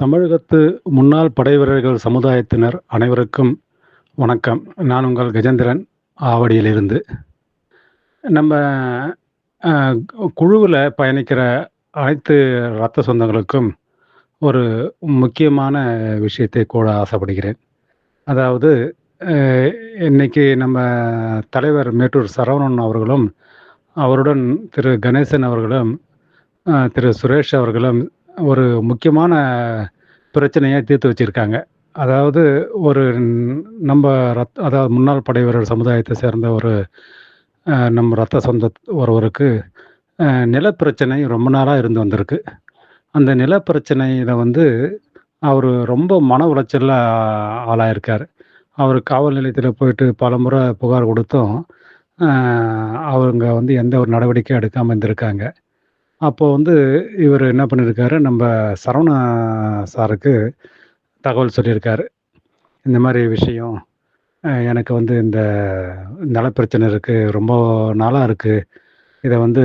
தமிழகத்து முன்னாள் படைவீரர்கள் சமுதாயத்தினர் அனைவருக்கும் வணக்கம். நான் உங்கள் கஜேந்திரன் ஆவடியிலிருந்து. நம்ம குழுவில் பயணிக்கிற அனைத்து ரத்த சொந்தங்களுக்கும் ஒரு முக்கியமான விஷயத்தை கூட ஆசைப்படுகிறேன். அதாவது இன்னைக்கு நம்ம தலைவர் மேட்டூர் சரவணன் அவர்களும், அவருடன் திரு கணேசன் அவர்களும், திரு சுரேஷ் அவர்களும் ஒரு முக்கியமான பிரச்சனையை தீர்த்து வச்சிருக்காங்க. அதாவது ஒரு நம்ம ரத் அதாவது முன்னாள் படைவீரர் சமுதாயத்தை சேர்ந்த ஒரு நம்ம ரத்த சொந்த ஒருவருக்கு நிலப்பிரச்சனை ரொம்ப நாளாக இருந்து வந்திருக்கு. அந்த நிலப்பிரச்சனையில் வந்து அவர் ரொம்ப மன உளைச்சலில் ஆளாயிருக்கார் அவர் காவல் நிலையத்தில் போயிட்டு பலமுறை புகார் கொடுத்தும் அவங்க வந்து எந்த ஒரு நடவடிக்கையும் எடுக்காமல் இருந்திருக்காங்க. அப்போ வந்து இவர் என்ன பண்ணியிருக்காரு, நம்ம சரவண சாருக்கு தகவல் சொல்லியிருக்காரு. இந்த மாதிரி விஷயம். எனக்கு வந்து இந்த நலப்பிரச்சனை இருக்குது ரொம்ப நாளாக இருக்குது இதை வந்து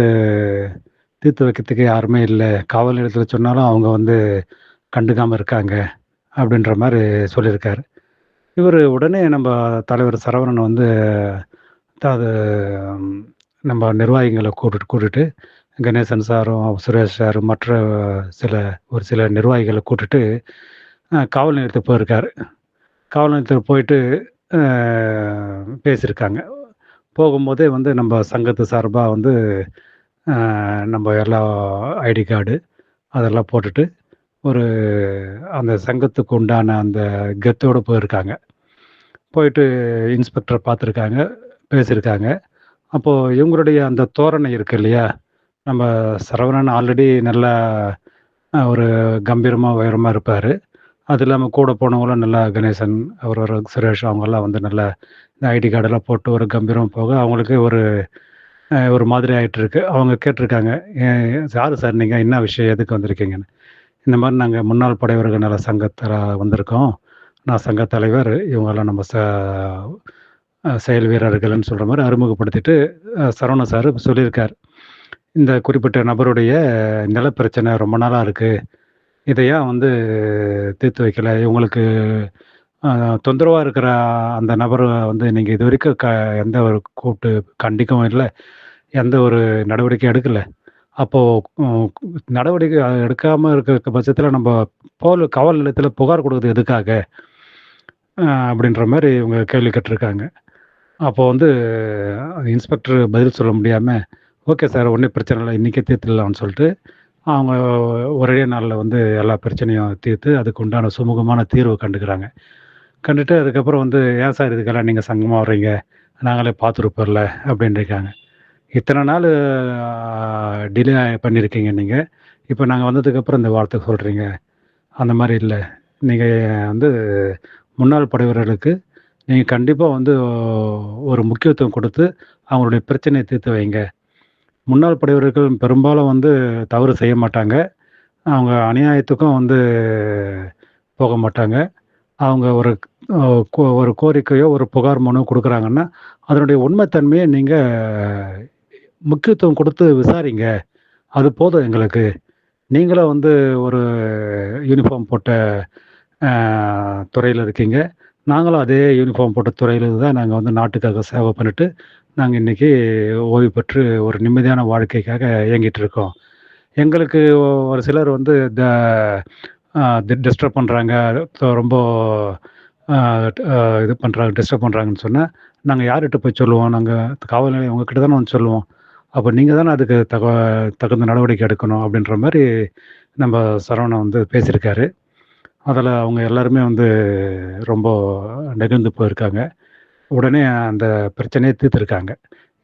தீர்த்து வைக்கிறதுக்கு யாருமே இல்லை காவல் நிலையத்தில் சொன்னாலும் அவங்க வந்து கண்டுக்காமல் இருக்காங்க. அப்படின்ற மாதிரி சொல்லியிருக்காரு. இவர் உடனே நம்ம தலைவர் சரவணன் வந்து அது நம்ம நிர்வாகிகளை கூப்பிட்டு கூட்டிட்டு கணேசன் சாரும், சுரேஷ் சாரும் மற்ற சில ஒரு சில நிர்வாகிகளை கூட்டுட்டு காவல் நிலையத்துக்கு போயிருக்காரு. காவல் நிலையத்துக்கு போயிட்டு பேசியிருக்காங்க. போகும்போதே வந்து நம்ம சங்கத்து சார்பாக வந்து நம்ம எல்லா ஐடி கார்டு அதெல்லாம் போட்டுட்டு, ஒரு அந்த சங்கத்துக்கு உண்டான அந்த கெத்தோட போயிருக்காங்க. போயிட்டு இன்ஸ்பெக்டரை பார்த்துருக்காங்க, பேசியிருக்காங்க. அப்போது இவங்களுடைய அந்த தோரணை இருக்கு இல்லையா? நம்ம சரவணன் ஆல்ரெடி நல்லா ஒரு கம்பீரமாக உயரமாக இருப்பார் அது இல்லாமல் கூட போனவங்களும் நல்லா கணேசன், அவர் ஒரு சுரேஷ் அவங்கெல்லாம் வந்து நல்லா இந்த ஐடி கார்டெல்லாம் போட்டு ஒரு கம்பீரமாக போக, அவங்களுக்கு ஒரு ஒரு மாதிரி ஆயிட்டுருக்கு. அவங்க கேட்டிருக்காங்க யார் சார் நீங்கள் என்ன விஷயம்? எதுக்கு வந்திருக்கீங்கன்னு?" இந்த மாதிரி நாங்கள் முன்னாள் படைவர்கள் நல சங்கத்தில் வந்திருக்கோம். நான் சங்க தலைவர். இவங்கெல்லாம் நம்ம ச செயல் வீரர்கள்னு சொல்கிற மாதிரி அறிமுகப்படுத்திட்டு, சரவண சார் சொல்லியிருக்கார் இந்த குறிப்பிட்ட நபருடைய நிலப்பிரச்சனை ரொம்ப நாளாக இருக்குது இதையா வந்து தீர்த்து வைக்கல? இவங்களுக்கு தொந்தரவாக இருக்கிற அந்த நபரை வந்து நீங்கள் இது வரைக்கும் க எந்த ஒரு கூப்பிட்டு கண்டிக்கவும் இல்லை எந்த ஒரு நடவடிக்கையும் எடுக்கலை அப்போது நடவடிக்கை எடுக்காமல் இருக்க பட்சத்தில் நம்ம போல் காவல் நிலையத்தில் புகார் கொடுக்குறது எதுக்காக? அப்படின்ற மாதிரி இவங்க கேள்வி கேட்டிருக்காங்க அப்போது வந்து இன்ஸ்பெக்டர் பதில் சொல்ல முடியாமல் "ஓகே சார். ஒன்றும் பிரச்சனை இல்லை இன்றைக்கே தீர்த்துடலாம்னு" சொல்லிட்டு, அவங்க ஒரே நாளில் வந்து எல்லா பிரச்சனையும் தீர்த்து, அதுக்கு உண்டான சுமூகமான தீர்வு கண்டுக்கிறாங்க. கண்டுட்டு அதுக்கப்புறம் வந்து, "ஏன் சார் இதுக்கெல்லாம் நீங்கள் சங்கமாக வர்றீங்க? நாங்களே பார்த்துருப்பர்ல அப்படின்றிருக்காங்க இத்தனை நாள் டிலே பண்ணியிருக்கீங்க நீங்கள் இப்போ நாங்கள் வந்ததுக்கப்புறம் இந்த வார்த்தை சொல்கிறீங்க அந்த மாதிரி இல்லை நீங்கள் வந்து முன்னாள் படைவீரர்களுக்கு நீங்கள் கண்டிப்பாக வந்து ஒரு முக்கியத்துவம் கொடுத்து அவங்களுடைய பிரச்சனையை தீர்த்து வைங்க. முன்னாள் படைவீரர்கள் பெரும்பாலும் வந்து தவறு செய்ய மாட்டாங்க. அவங்க அநியாயத்துக்கும் வந்து போக மாட்டாங்க. அவங்க ஒரு கோ ஒரு கோரிக்கையோ, ஒரு புகார் மனு கொடுக்குறாங்கன்னா அதனுடைய உண்மைத்தன்மையை நீங்கள் முக்கியத்துவம் கொடுத்து விசாரிங்க. அது போதும் எங்களுக்கு. நீங்களும் வந்து ஒரு யூனிஃபார்ம் போட்ட துறையில் இருக்கீங்க. நாங்களும் அதே யூனிஃபார்ம் போட்ட துறையில் தான் நாங்கள் வந்து நாட்டுக்காக சேவை பண்ணிட்டு, நாங்கள் இன்னைக்கு ஓய்வு பெற்று ஒரு நிம்மதியான வாழ்க்கைக்காக இயங்கிட்டு இருக்கோம். எங்களுக்கு ஒரு சிலர் வந்து த டிஸ்டர்ப் பண்ணுறாங்க ரொம்ப இது பண்ணுறாங்க டிஸ்டர்ப் பண்ணுறாங்கன்னு சொன்னால் நாங்கள் யார்கிட்ட போய் சொல்லுவோம்? நாங்கள் காவல் நிலையம் உங்ககிட்ட தானே வந்து சொல்லுவோம். அப்போ நீங்கள் தானே அதுக்கு தக தகுந்த நடவடிக்கை எடுக்கணும். அப்படின்ற மாதிரி நம்ம சரவணன் வந்து பேசியிருக்காரு. அதில் அவங்க எல்லாருமே வந்து ரொம்ப நெகிழ்ந்து போயிருக்காங்க. உடனே அந்த பிரச்சனையை தீர்த்துருக்காங்க.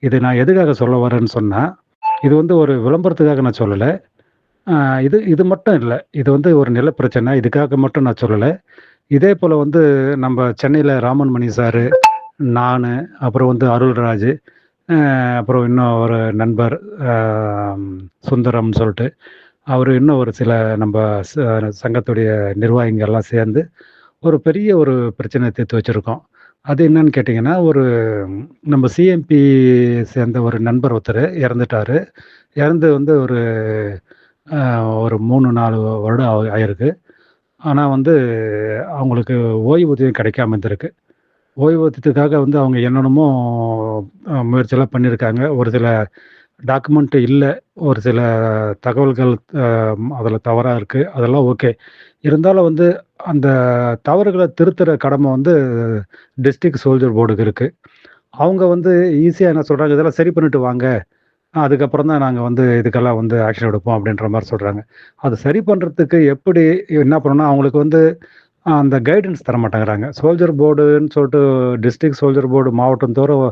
இது நான் எதுக்காக சொல்ல வரேன்னு சொன்னால் இது வந்து ஒரு விளம்பரத்துக்காக நான் சொல்லலை இது இது மட்டும் இல்லை இது வந்து ஒரு நிலப்பிரச்சனை. இதுக்காக மட்டும் நான் சொல்லலை இதே போல் வந்து நம்ம சென்னையில் ராமன் மணி சார் நான் அப்புறம் வந்து அருள்ராஜ், அப்புறம் இன்னும் ஒரு நண்பர் சுந்தரம்னு சொல்லிட்டு அவர் இன்னும் ஒரு சில நம்ம ச சங்கத்துடைய நிர்வாகிகள்லாம் சேர்ந்து, ஒரு பெரிய ஒரு பிரச்சனை தீர்த்து வச்சுருக்கோம் அது என்னன்னு கேட்டிங்கன்னா ஒரு நம்ம சிஎம்பி சேர்ந்த ஒரு நண்பர் ஒருத்தர் இறந்துட்டாரு. இறந்து வந்து ஒரு ஒரு 3, 4 வருடம் ஆயிருக்கு. ஆனால் வந்து அவங்களுக்கு ஓய்வூதியம் கிடைக்காம இருந்திருக்கு ஓய்வூதியத்துக்காக வந்து அவங்க என்னென்னமோ முயற்சியெல்லாம் பண்ணியிருக்காங்க ஒரு சில டாக்குமெண்ட் இல்லை ஒரு சில தகவல்கள் அதில் தவறாக இருக்குது அதெல்லாம் ஓகே இருந்தாலும் வந்து அந்த தவறுகளை திருத்துற கடமை வந்து டிஸ்ட்ரிக்ட் சோல்ஜர் போர்டுக்கு இருக்குது அவங்க வந்து ஈஸியாக என்ன சொல்கிறாங்க இதெல்லாம் சரி பண்ணிட்டு வாங்க. அதுக்கப்புறம் தான் நாங்கள் வந்து இதுக்கெல்லாம் வந்து ஆக்ஷன் எடுப்போம் அப்படின்ற மாதிரி சொல்கிறாங்க அது சரி பண்ணுறதுக்கு எப்படி என்ன பண்ணணும்னா அவங்களுக்கு வந்து அந்த கைடன்ஸ் தர மாட்டேங்கிறாங்க. சோல்ஜர் போர்டுன்னு சொல்லிட்டு டிஸ்ட்ரிக்ட் சோல்ஜர் போர்டு மாவட்டம் தோறும்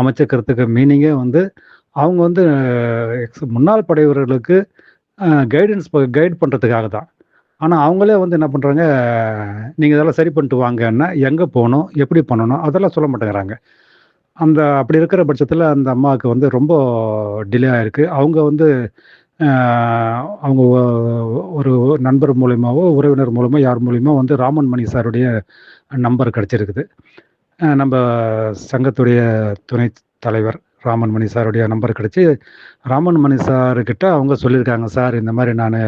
அமைச்சுக்கிறதுக்கு மீனிங்கே வந்து அவங்க வந்து முன்னாள் படைவீரர்களுக்கு கைடன்ஸ் கைட் பண்ணுறதுக்காக தான். ஆனால் அவங்களே வந்து என்ன பண்ணுறாங்க நீங்கள் இதெல்லாம் சரி பண்ணிட்டு வாங்கன்னா எங்கே போகணும் எப்படி பண்ணணும் அதெல்லாம் சொல்ல மாட்டேங்கிறாங்க. அந்த அப்படி இருக்கிற பட்சத்தில் அந்த அம்மாவுக்கு வந்து ரொம்ப டிலே ஆகிருக்கு அவங்க வந்து அவங்க ஒரு நண்பர் மூலியமாவோ உறவினர் மூலமோ யார் மூலியமோ வந்து ராமன் மணி சாருடைய நம்பர் கிடச்சிருக்குது. நம்ம சங்கத்துடைய துணை தலைவர் ராமன் மணி சாருடைய நம்பர் கிடச்சி ராமன் மணி சாருக்கிட்ட அவங்க சொல்லியிருக்காங்க சார் இந்த மாதிரி நான்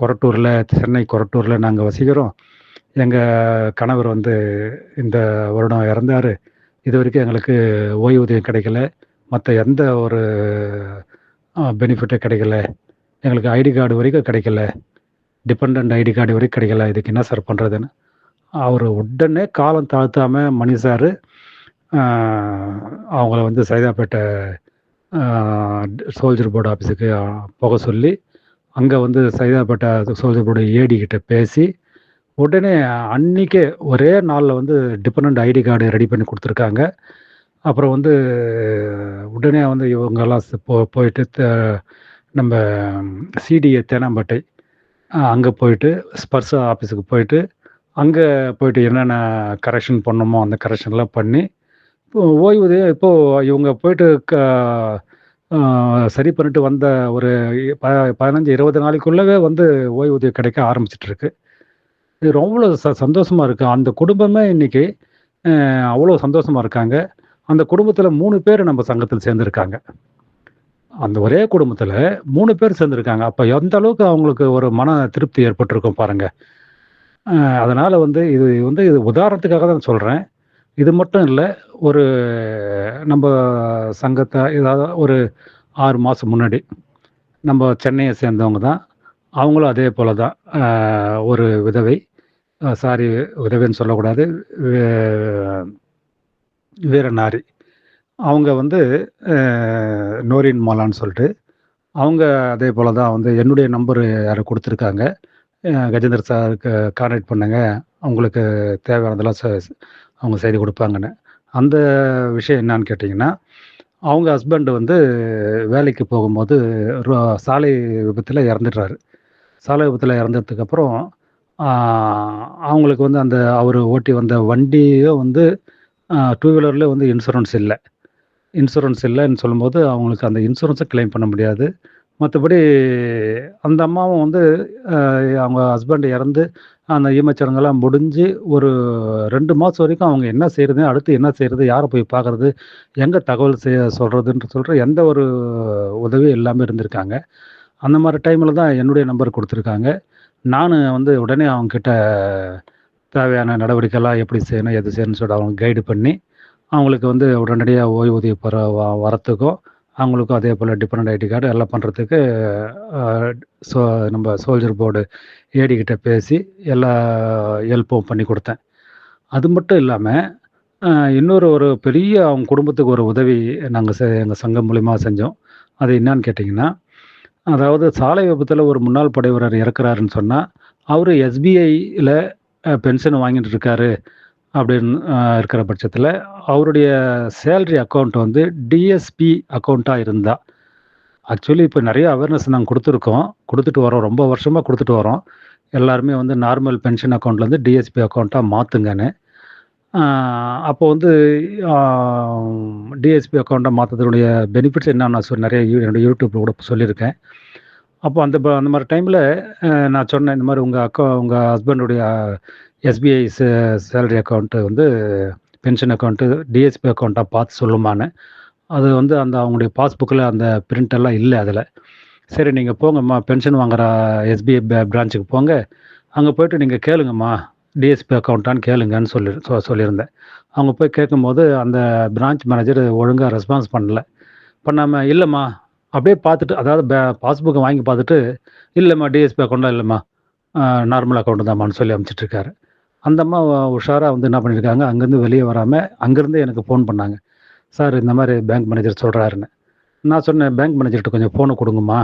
கொரட்டூரில் சென்னை கொரட்டூரில் நாங்கள் வசிக்கிறோம். எங்கள் கணவர் வந்து இந்த வருடம் இறந்தார். இது வரைக்கும் எங்களுக்கு ஓய்வூதியம் கிடைக்கல. மற்ற எந்த ஒரு பெனிஃபிட்டும் கிடைக்கல. எங்களுக்கு ஐடி கார்டு வரைக்கும் கிடைக்கல. டிபெண்ட் ஐடி கார்டு வரைக்கும் கிடைக்கல. இதுக்கு என்ன சார் பண்ணுறதுன்னு அவர் உடனே காலம் தாழ்த்தாமல் மணி சார் அவங்கள வந்து சைதாப்பேட்டை சோல்ஜர் போர்டு ஆஃபீஸுக்கு போக சொல்லி அங்கே வந்து சைதாப்பேட்டை சோல்ஜர் ஏடி கிட்ட பேசி உடனே அன்னைக்கே ஒரே நாளில் வந்து டிபெண்ட் ஐடி கார்டு ரெடி பண்ணி கொடுத்துருக்காங்க. அப்புறம் வந்து உடனே வந்து இவங்கெல்லாம் போ போயிட்டு நம்ம சிடிஏ தேனாம்பேட்டை அங்கே போயிட்டு ஸ்பர்ஸ் ஆஃபீஸுக்கு போயிட்டு அங்கே போயிட்டு என்னென்ன கரெக்ஷன் பண்ணணுமோ அந்த கரெக்ஷன்லாம் பண்ணி இப்போ ஓய்வூதியம் இப்போது இவங்க போயிட்டு க சரி பண்ணிட்டு வந்த ஒரு ப பதினஞ்சு இருபது நாளைக்குள்ளவே வந்து ஓய்வூதியம் கிடைக்க ஆரம்பிச்சிட்டு இருக்கு இது ரொம்ப ச சந்தோஷமாக இருக்குது அந்த குடும்பமே இன்னைக்கு அவ்வளோ சந்தோஷமாக இருக்காங்க. அந்த குடும்பத்தில் மூணு பேர் நம்ம சங்கத்தில் சேர்ந்துருக்காங்க. அந்த ஒரே குடும்பத்தில் மூணு பேர் சேர்ந்துருக்காங்க. அப்போ எந்த அளவுக்கு அவங்களுக்கு ஒரு மன திருப்தி ஏற்பட்டிருக்கும் பாருங்கள் அதனால் வந்து இது வந்து இது உதாரணத்துக்காக தான் சொல்கிறேன் இது மட்டும் இல்லை ஒரு நம்ம சங்கத்தை ஏதாவது ஒரு ஆறு மாதம் முன்னாடி நம்ம சென்னையை சேர்ந்தவங்க தான். அவங்களும் அதே போல தான் ஒரு விதவை. சாரி விதவைன்னு சொல்லக்கூடாது. வீரநாரி. அவங்க வந்து நோரின் மாலான்னு சொல்லிட்டு அவங்க அதே போல தான் வந்து என்னுடைய நம்பர் யாரும் கொடுத்துருக்காங்க. கஜேந்திர சாருக்கு கான்டாக்ட் பண்ணுங்க. அவங்களுக்கு தேவையானதெல்லாம் ச- அவங்க செய்து கொடுப்பாங்கன்னு. அந்த விஷயம் என்னன்னு கேட்டிங்கன்னா அவங்க ஹஸ்பண்ட் வந்து வேலைக்கு போகும்போது சாலை விபத்தில் இறந்துடுறாரு. சாலை விபத்தில் இறந்ததுக்கப்புறம் அவங்களுக்கு வந்து அந்த அவர் ஓட்டி வந்த வண்டியும் வந்து டூ வீலர்லேயே வந்து இன்சூரன்ஸ் இல்லை. இன்சூரன்ஸ் இல்லைன்னு சொல்லும்போது அவங்களுக்கு அந்த இன்சூரன்ஸை கிளைம் பண்ண முடியாது. மற்றபடி அந்த அம்மாவும் வந்து அவங்க ஹஸ்பண்ட் இறந்து அந்த ஈமச்சடங்கெல்லாம் முடிஞ்சு ஒரு ரெண்டு மாதம் வரைக்கும் அவங்க என்ன செய்கிறது அடுத்து என்ன செய்கிறது யாரை போய் பார்க்குறது எங்கே தகவல் செய்ய சொல்கிறதுன்ற சொல்கிற எந்த ஒரு உதவியும் இல்லாமல் இருந்திருக்காங்க. அந்த மாதிரி டைமில் தான் என்னுடைய நம்பர் கொடுத்துருக்காங்க. நான் வந்து உடனே அவங்கக்கிட்ட தேவையான நடவடிக்கைலாம் எப்படி செய்யணும் எது செய்யணும்னு சொல்லிட்டு அவங்க கைடு பண்ணி அவங்களுக்கு வந்து உடனடியாக ஓய்வூதிய பெற வரத்துக்கும் அவங்களுக்கும் அதே போல் டிபெண்ட் ஐடி கார்டு எல்லாம் பண்ணுறதுக்கு சோ நம்ம சோல்ஜர் போர்டு ஏடி கிட்ட பேசி எல்லா ஹெல்ப்பும் பண்ணி கொடுத்தேன். அது மட்டும் இல்லாமல் இன்னொரு ஒரு பெரிய அவங்க குடும்பத்துக்கு ஒரு உதவி நாங்கள் செ எங்கள் சங்கம் மூலிமா செஞ்சோம். அது என்னன்னு கேட்டிங்கன்னா அதாவது சாலை விபத்தில் ஒரு முன்னாள் படை வீரர் இறக்குறாருன்னு சொன்னால் அவர் எஸ்பிஐயில் பென்ஷன் வாங்கிட்டு இருக்காரு. அப்படின்னு இருக்கிற பட்சத்தில் அவருடைய சேலரி அக்கௌண்ட் வந்து டிஎஸ்பி அக்கௌண்ட்டாக இருந்தால் ஆக்சுவலி இப்போ நிறைய அவேர்னஸ் நாங்கள் கொடுத்துருக்கோம். கொடுத்துட்டு வரோம். ரொம்ப வருஷமாக கொடுத்துட்டு வரோம். எல்லாருமே வந்து நார்மல் பென்ஷன் அக்கௌண்ட்லேருந்து டிஎஸ்பி அக்கௌண்ட்டாக மாற்றுங்கன்னு அப்போ வந்து டிஎஸ்பி அக்கௌண்ட்டை மாற்றதுடைய பெனிஃபிட்ஸ் என்னன்னு நான் சொல் நிறைய யூ- என்னோட யூடியூப்பில் கூட சொல்லியிருக்கேன். அப்போ அந்த ப- அந்த மாதிரி டைமில் நான் சொன்னேன் இந்த மாதிரி உங்கள் அக்கௌ உங்கள் ஹஸ்பண்டுடைய எஸ்பிஐ சேலரி அக்கௌண்ட்டு வந்து பென்ஷன் அக்கௌண்ட்டு டிஎஸ்பி அக்கௌண்ட்டாக பார்த்து சொல்லுமான்னு. அது வந்து அந்த அவங்களுடைய பாஸ்புக்கில் அந்த பிரிண்ட் எல்லாம் இல்லை அதில். சரி நீங்கள் போங்கம்மா பென்ஷன் வாங்குற எஸ்பிஐ பிரான்ச்சுக்கு போங்க. அங்கே போயிட்டு நீங்கள் கேளுங்கம்மா டிஎஸ்பி அக்கௌண்ட்டான்னு கேளுங்கன்னு சொல்லி சொ சொல்லியிருந்தேன். அவங்க போய் கேட்கும்போது அந்த பிரான்ச் மேனேஜர் ஒழுங்காக ரெஸ்பான்ஸ் பண்ணல. பண்ணாமல் இல்லைம்மா அப்படியே பார்த்துட்டு அதாவது பே பாஸ்புக்கை வாங்கி பார்த்துட்டு இல்லைம்மா டிஎஸ்பி அக்கௌண்ட்டாக இல்லைம்மா நார்மல் அக்கௌண்ட் தான்மான்னு சொல்லி அனுப்பிச்சிட்ருக்காரு அந்த அம்மா உஷாராக வந்து என்ன பண்ணியிருக்காங்க அங்கேருந்து வெளியே வராமல் அங்கேருந்து எனக்கு ஃபோன் பண்ணாங்க. சார் இந்த மாதிரி பேங்க் மேனேஜர் சொல்கிறாருன்னு நான் சொன்னேன் பேங்க் மேனேஜர்கிட்ட கொஞ்சம் ஃபோனை கொடுங்கம்மா.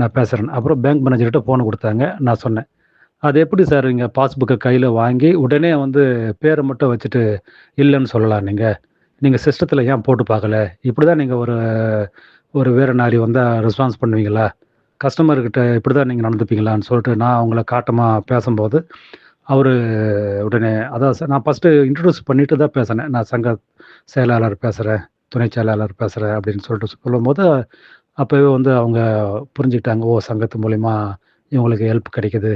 நான் பேசுகிறேன் அப்புறம் பேங்க் மேனேஜர்கிட்ட ஃபோனை கொடுத்தாங்க. நான் சொன்னேன் அது எப்படி சார் இங்கே பாஸ்புக்கை கையில் வாங்கி உடனே வந்து பேரை மட்டும் வச்சுட்டு இல்லைன்னு சொல்லலாம் நீங்கள் நீங்கள் சிஸ்டத்தில் ஏன் போட்டு பார்க்கல? இப்படி தான் நீங்கள் ஒரு ஒரு வேறு நாரி வந்தால் ரெஸ்பான்ஸ் பண்ணுவீங்களா? கஸ்டமர்கிட்ட இப்படி தான் நீங்கள் நடந்துப்பீங்களான்னு சொல்லிட்டு நான் அவங்கள காட்டமாக பேசும்போது அவர் உடனே அதான் சார் நான் ஃபஸ்ட்டு இன்ட்ரடியூஸ் பண்ணிட்டு தான் பேசினேன். நான் சங்க செயலாளர் பேசுகிறேன் துணை செயலாளர் பேசுகிறேன் அப்படின்னு சொல்லிட்டு சொல்லும்போது அப்போவே வந்து அவங்க புரிஞ்சுக்கிட்டாங்க ஓ சங்கத்து மூலிமா இவங்களுக்கு ஹெல்ப் கிடைக்குது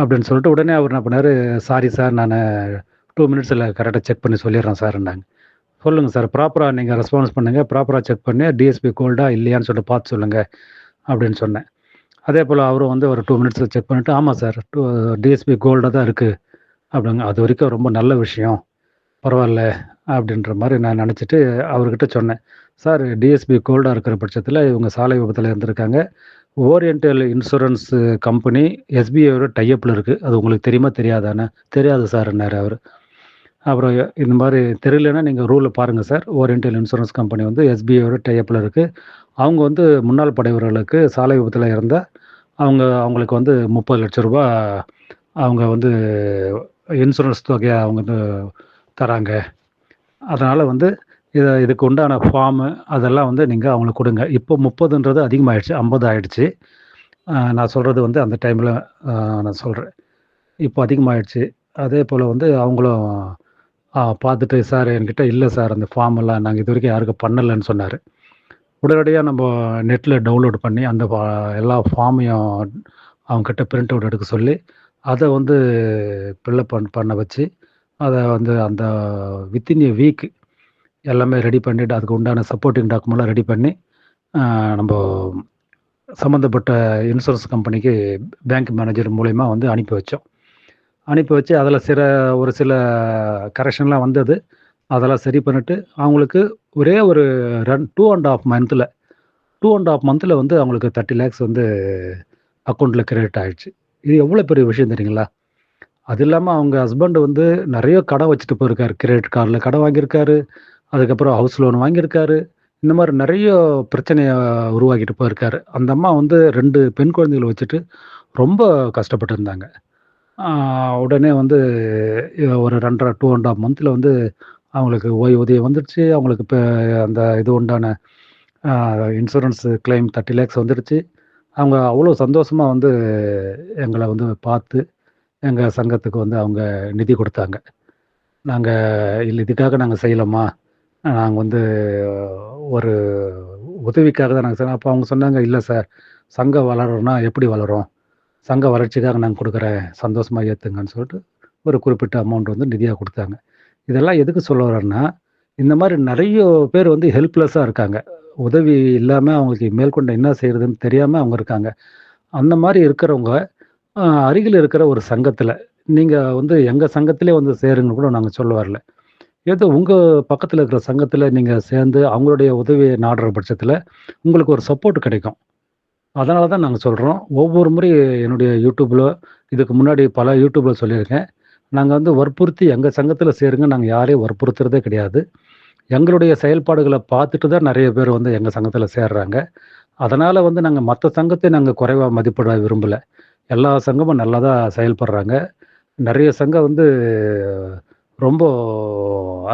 அப்படின்னு சொல்லிட்டு உடனே அவர் என்ன பண்ணார் சாரி சார் நான் டூ மினிட்ஸில் கரெக்டாக செக் பண்ணி சொல்லிடுறேன் சார்ன்னாங்க சொல்லுங்கள் சார் ப்ராப்பராக நீங்கள் ரெஸ்பான்ஸ் பண்ணுங்கள் ப்ராப்பராக செக் பண்ணி டிஎஸ்பி கோல்டா இல்லையான்னு சொல்லிட்டு பார்த்து சொல்லுங்கள் அப்படின்னு சொன்னேன். அதே போல் அவரும் வந்து ஒரு டூ மினிட்ஸில் செக் பண்ணிவிட்டு ஆமாம் சார் டூ டிஎஸ்பி கோல்டாக தான் இருக்குது அப்படிங்க அது வரைக்கும் ரொம்ப நல்ல விஷயம் பரவாயில்ல அப்படின்ற மாதிரி நான் நினச்சிட்டு அவர்கிட்ட சொன்னேன். சார் டிஎஸ்பி கோல்டாக இருக்கிற பட்சத்தில் இவங்க சாலை விபத்தில் இருந்திருக்காங்க. ஓரியன்டல் இன்சூரன்ஸ் கம்பெனி எஸ்பிஐயோட டைப்பில் இருக்குது அது உங்களுக்கு தெரியுமா தெரியாதானே? தெரியாது சார்ன்னார் அவர். அப்புறம் இந்த மாதிரி தெரியலன்னா நீங்கள் ரூலில் பாருங்கள் சார். ஓரியன்டல் இன்சூரன்ஸ் கம்பெனி வந்து எஸ்பிஐயோட டைப்பில் இருக்குது அவங்க வந்து முன்னாள் படைவர்களுக்கு சாலை விபத்தில் இருந்தால் அவங்க அவங்களுக்கு வந்து முப்பது லட்ச ரூபா அவங்க வந்து இன்சூரன்ஸ் தொகையை அவங்க வந்து தராங்க. அதனால் வந்து இதை இதுக்கு உண்டான ஃபார்மு அதெல்லாம் வந்து நீங்கள் அவங்களுக்கு கொடுங்க. இப்போ முப்பதுன்றது அதிகமாகிடுச்சு ஐம்பது ஆயிடுச்சு நான் சொல்கிறது வந்து அந்த டைமில் நான் சொல்கிறேன் இப்போ அதிகமாகிடுச்சு அதே போல் வந்து அவங்களும் பார்த்துட்டு சார் என்கிட்ட இல்லை சார் அந்த ஃபார்ம் எல்லாம் நாங்கள் இது வரைக்கும் யாருக்கும் பண்ணலைன்னு சொன்னார். உடனடியாக நம்ம நெட்டில் டவுன்லோட் பண்ணி அந்த எல்லா ஃபார்மையும் அவங்கக்கிட்ட பிரிண்ட் அவுட் எடுக்க சொல்லி அதை வந்து பில்லப் பண் பண்ண வச்சு அதை வந்து அந்த வித்தின் ஏ வீக் எல்லாமே ரெடி பண்ணிவிட்டு அதுக்கு உண்டான சப்போர்ட்டிங் டாக்குமெண்ட்லாம் ரெடி பண்ணி நம்ம சம்மந்தப்பட்ட இன்சூரன்ஸ் கம்பெனிக்கு பேங்க் மேனேஜர் மூலயமா வந்து அனுப்பி வச்சோம். அனுப்பி வச்சு அதில் சில ஒரு சில கரெக்ஷன்லாம் வந்தது. அதெல்லாம் சரி பண்ணிவிட்டு அவங்களுக்கு ஒரே ஒரு ரன் டூ அண்ட் ஆஃப் மந்த்தில் டூ அண்ட் ஆஃப் மந்தில் வந்து அவங்களுக்கு தேர்ட்டி லேக்ஸ் வந்து அக்கௌண்ட்டில் கிரெடிட் ஆகிடுச்சு இது எவ்வளோ பெரிய விஷயம் தெரியுங்களா? அது இல்லாமல் அவங்க ஹஸ்பண்ட் வந்து நிறைய கடை வச்சுட்டு போயிருக்காரு. கிரெடிட் கார்டில் கடை வாங்கியிருக்காரு. அதுக்கப்புறம் ஹவுஸ் லோன் வாங்கியிருக்காரு. இந்த மாதிரி நிறைய பிரச்சனையை உருவாக்கிட்டு போயிருக்காரு. அந்த அம்மா வந்து ரெண்டு பெண் குழந்தைகளை வச்சுட்டு ரொம்ப கஷ்டப்பட்டு இருந்தாங்க. உடனே வந்து ஒரு ரெண்டரை டூ அண்ட் ஆஃப் மந்தில் வந்து அவங்களுக்கு ஓய்வூதியம் வந்துடுச்சு. அவங்களுக்கு இப்போ அந்த இது உண்டான இன்சூரன்ஸ் கிளைம் தேர்ட்டி லேக்ஸ் வந்துடுச்சு. அவங்க அவ்வளோ சந்தோஷமாக வந்து எங்களை வந்து பார்த்து எங்கள் சங்கத்துக்கு வந்து அவங்க நிதி கொடுத்தாங்க. நாங்கள் இல்லை இதுக்காக நாங்கள் செய்யலாமா நாங்கள் வந்து ஒரு உதவிக்காக தான் நாங்கள் அப்போ அவங்க சொன்னாங்க இல்லை சார். சங்கம் வளரணும்னா எப்படி வளரும்? சங்க வளர்ச்சிக்காக நாங்கள் கொடுக்குறேன் சந்தோஷமாக ஏற்றுங்கன்னு சொல்லிட்டு ஒரு குறிப்பிட்ட அமௌண்ட் வந்து நிதியாக கொடுத்தாங்க. இதெல்லாம் எதுக்கு சொல்ல வரேன்னா இந்த மாதிரி நிறைய பேர் வந்து ஹெல்ப்லெஸ்ஸாக இருக்காங்க. உதவி இல்லாமல் அவங்களுக்கு மேற்கொண்டு என்ன செய்கிறதுன்னு தெரியாமல் அவங்க இருக்காங்க. அந்த மாதிரி இருக்கிறவங்க அருகில் இருக்கிற ஒரு சங்கத்தில் நீங்கள் வந்து எங்கள் சங்கத்திலே வந்து சேருங்கன்னு கூட நாங்கள் சொல்ல வரல. ஏதோ உங்கள் பக்கத்தில் இருக்கிற சங்கத்தில் நீங்கள் சேர்ந்து அவங்களுடைய உதவியை நாடுற பட்சத்தில் உங்களுக்கு ஒரு சப்போர்ட் கிடைக்கும். அதனால தான் நாங்கள் சொல்கிறோம் ஒவ்வொரு முறை என்னுடைய யூடியூப்பில் இதுக்கு முன்னாடி பல யூடியூப்பில் சொல்லியிருக்கேன். நாங்கள் வந்து வற்புறுத்தி எங்கள் சங்கத்தில் சேருங்க நாங்கள் யாரையும் வற்புறுத்துறதே கிடையாது. எங்களுடைய செயல்பாடுகளை பார்த்துட்டு தான் நிறைய பேர் வந்து எங்கள் சங்கத்தில் சேர்றாங்க. அதனால் வந்து நாங்கள் மற்ற சங்கத்தை நாங்கள் குறைவாக மதிப்பிட விரும்பலை. எல்லா சங்கமும் நல்லா தான் செயல்படுறாங்க. நிறைய சங்கம் வந்து ரொம்ப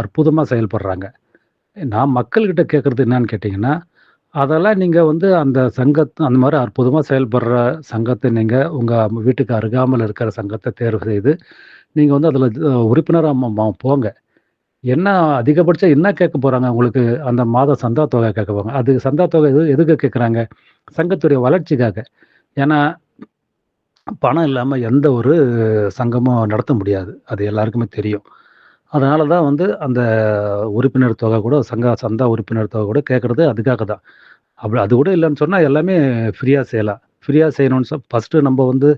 அற்புதமாக செயல்படுறாங்க. நான் மக்கள்கிட்ட கேட்குறது என்னன்னு கேட்டிங்கன்னா அதெல்லாம் நீங்கள் வந்து அந்த சங்கத் அந்த மாதிரி அற்புதமாக செயல்படுற சங்கத்தை நீங்கள் உங்கள் வீட்டுக்கு அருகாமல் இருக்கிற சங்கத்தை தேர்வு செய்து நீங்கள் வந்து அதில் உறுப்பினராக போங்க. என்ன அதிகபட்சம் என்ன கேட்க போகிறாங்க உங்களுக்கு? அந்த மாத சந்தா தொகை கேட்க போகிறாங்க அது சந்தா தொகை எது எதுக்கு கேட்குறாங்க? சங்கத்துடைய வளர்ச்சிக்காக. ஏன்னா பணம் இல்லாமல் எந்த ஒரு சங்கமும் நடத்த முடியாது. அது எல்லாருக்குமே தெரியும். அதனால தான் வந்து அந்த உறுப்பினர் தொகை கூட சங்க சந்தா உறுப்பினர் தொகை கூட கேட்குறது அதுக்காக தான். அப்படி அது கூட இல்லைன்னு சொன்னால் எல்லாமே ஃப்ரீயாக செய்யலாம். ஃப்ரீயாக செய்யணும்னு சொ ஃபஸ்ட்டு நம்ம வந்து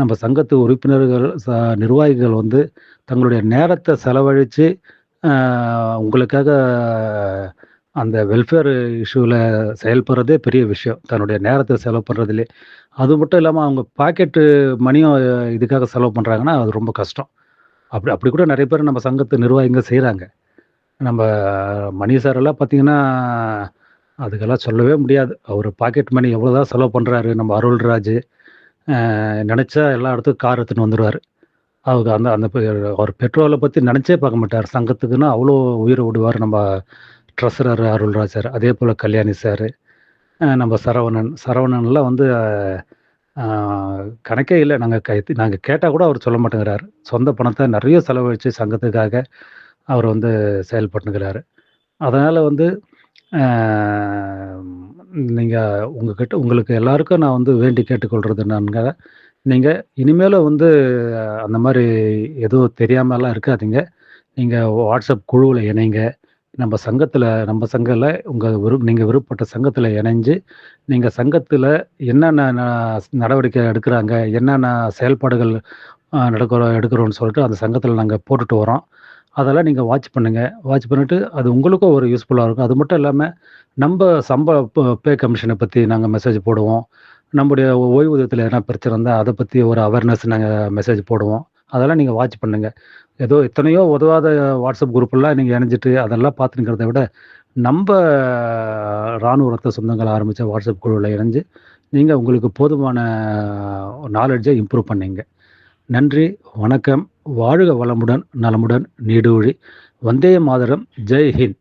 நம்ம சங்கத்து உறுப்பினர்கள் ச நிர்வாகிகள் வந்து தங்களுடைய நேரத்தை செலவழித்து உங்களுக்காக அந்த வெல்ஃபேர் இஷ்யூவில் செயல்படுறதே பெரிய விஷயம். தன்னுடைய நேரத்தை செலவு பண்ணுறதுலே அது மட்டும் இல்லாமல் அவங்க பாக்கெட்டு மணியும் இதுக்காக செலவு பண்ணுறாங்கன்னா அது ரொம்ப கஷ்டம். அப்படி அப்படி கூட நிறைய பேர் நம்ம சங்கத்து நிர்வாகிங்க செய்கிறாங்க நம்ம மணி சாரெல்லாம் பார்த்தீங்கன்னா அதுக்கெல்லாம் சொல்லவே முடியாது. அவர் பாக்கெட் மணி எவ்வளோ தான் செலவு பண்ணுறாரு நம்ம அருள்ராஜ் நினச்சா எல்லா இடத்துக்கும் கார் எடுத்துன்னு வந்துடுவார் அவங்க அந்த அந்த பெ- அவர் பெட்ரோலை பற்றி நினச்சே பார்க்க மாட்டார். சங்கத்துக்குன்னா அவ்வளோ உயிரை விடுவார் நம்ம ட்ரெஸ்ஸரர் அருள்ராஜ் சார் அதே போல் கல்யாணி சார் நம்ம சரவணன் சரவணன்லாம் வந்து கணக்கே இல்லை. நாங்கள் கை நாங்கள் கேட்டால் கூட அவர் சொல்ல மாட்டேங்கிறாரு. சொந்த பணத்தை நிறைய செலவழித்து சங்கத்துக்காக அவர் வந்து செயல்பட்டுங்கிறாரு அதனால் வந்து நீங்கள் உங்ககிட்ட உங்களுக்கு எல்லாருக்கும் நான் வந்து வேண்டி கேட்டுக்கொள்கிறது என்னங்க நீங்கள் இனிமேலும் வந்து அந்த மாதிரி எதுவும் தெரியாமலாம் இருக்காதீங்க. நீங்கள் வாட்ஸ்அப் குழுவில் இணைங்க. நம்ம சங்கத்தில் நம்ம சங்கத்தில் உங்கள் விரு நீங்கள் விருப்பப்பட்ட சங்கத்தில் இணைஞ்சு நீங்கள் சங்கத்தில் என்னென்ன நடவடிக்கை எடுக்கிறாங்க என்னென்ன செயல்பாடுகள் நடக்கிற நடக்கிறோம் சொல்லிட்டு அந்த சங்கத்தில் நாங்கள் போட்டுட்டு வரோம் அதெல்லாம் நீங்கள் வாட்ச் பண்ணுங்கள் வாட்ச் பண்ணிவிட்டு அது உங்களுக்கும் ஒரு யூஸ்ஃபுல்லாக இருக்கும். அது மட்டும் இல்லாமல் நம்ம சம்ப பே கமிஷனை பற்றி நாங்கள் மெசேஜ் போடுவோம். நம்முடைய ஓய்வூதியத்தில் எதனா பிரச்சனை இருந்தால் அதை பற்றி ஒரு அவேர்னஸ் நாங்கள் மெசேஜ் போடுவோம். அதெல்லாம் நீங்கள் வாட்ச் பண்ணுங்கள் ஏதோ எத்தனையோ உதவாத வாட்ஸ்அப் குரூப்பெல்லாம் நீங்கள் இணைஞ்சிட்டு அதெல்லாம் பார்த்துங்கிறத விட நம்ம இராணுவ ரத்த சொந்தங்கள் ஆரம்பித்த வாட்ஸ்அப் குழுவில் இணைஞ்சு நீங்கள் உங்களுக்கு போதுமான நாலெட்ஜை இம்ப்ரூவ் பண்ணீங்க. நன்றி வணக்கம் வாழ்க வளமுடன் நலமுடன் நீடூழி. வந்தே மாதரம் ஜெய் ஹிந்த்.